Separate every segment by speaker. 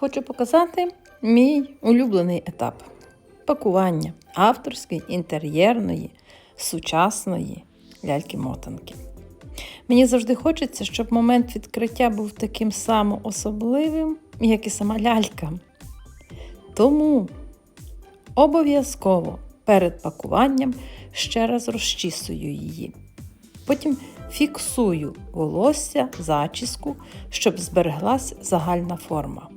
Speaker 1: Хочу показати мій улюблений етап пакування авторської, інтер'єрної, сучасної ляльки-мотанки. Мені завжди хочеться, щоб момент відкриття був таким само особливим, як і сама лялька. Тому обов'язково перед пакуванням ще раз розчісую її. Потім фіксую волосся, зачіску, щоб збереглась загальна форма.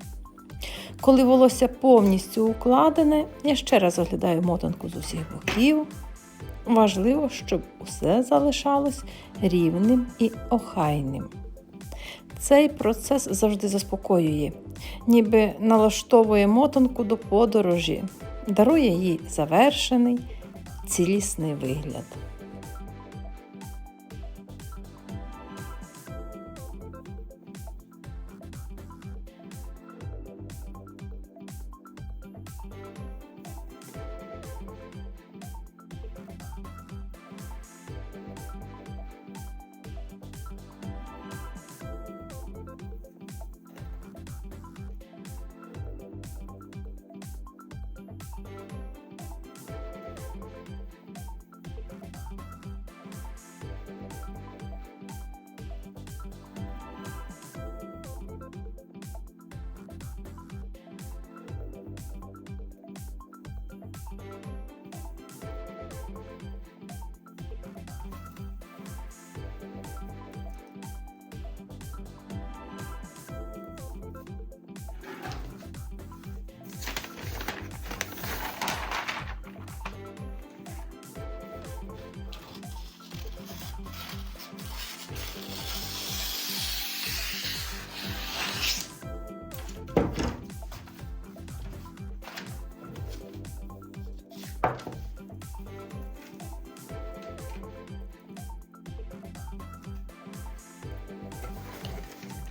Speaker 1: Коли волосся повністю укладене, я ще раз оглядаю мотанку з усіх боків. Важливо, щоб усе залишалось рівним і охайним. Цей процес завжди заспокоює, ніби налаштовує мотанку до подорожі, дарує їй завершений, цілісний вигляд.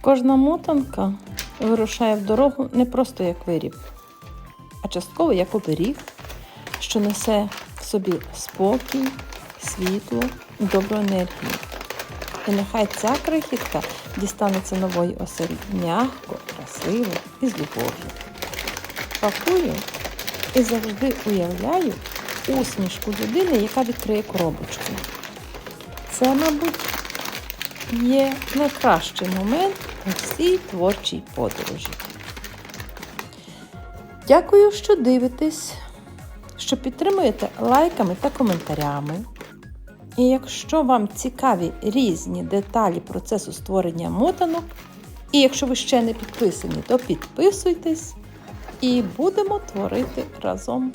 Speaker 1: Кожна мотанка вирушає в дорогу не просто як виріб, а частково як оберіг, що несе в собі спокій, світло і добру енергію. І нехай ця крихітка дістанеться нової оселі м'яко, красиво і з любов'ю. Пакую і завжди уявляю усмішку людини, яка відкриє коробочку. Це, мабуть, є найкращий момент у всій творчій подорожі. Дякую, що дивитесь, що підтримуєте лайками та коментарями. І якщо вам цікаві різні деталі процесу створення мотанок, і якщо ви ще не підписані, то підписуйтесь і будемо творити разом.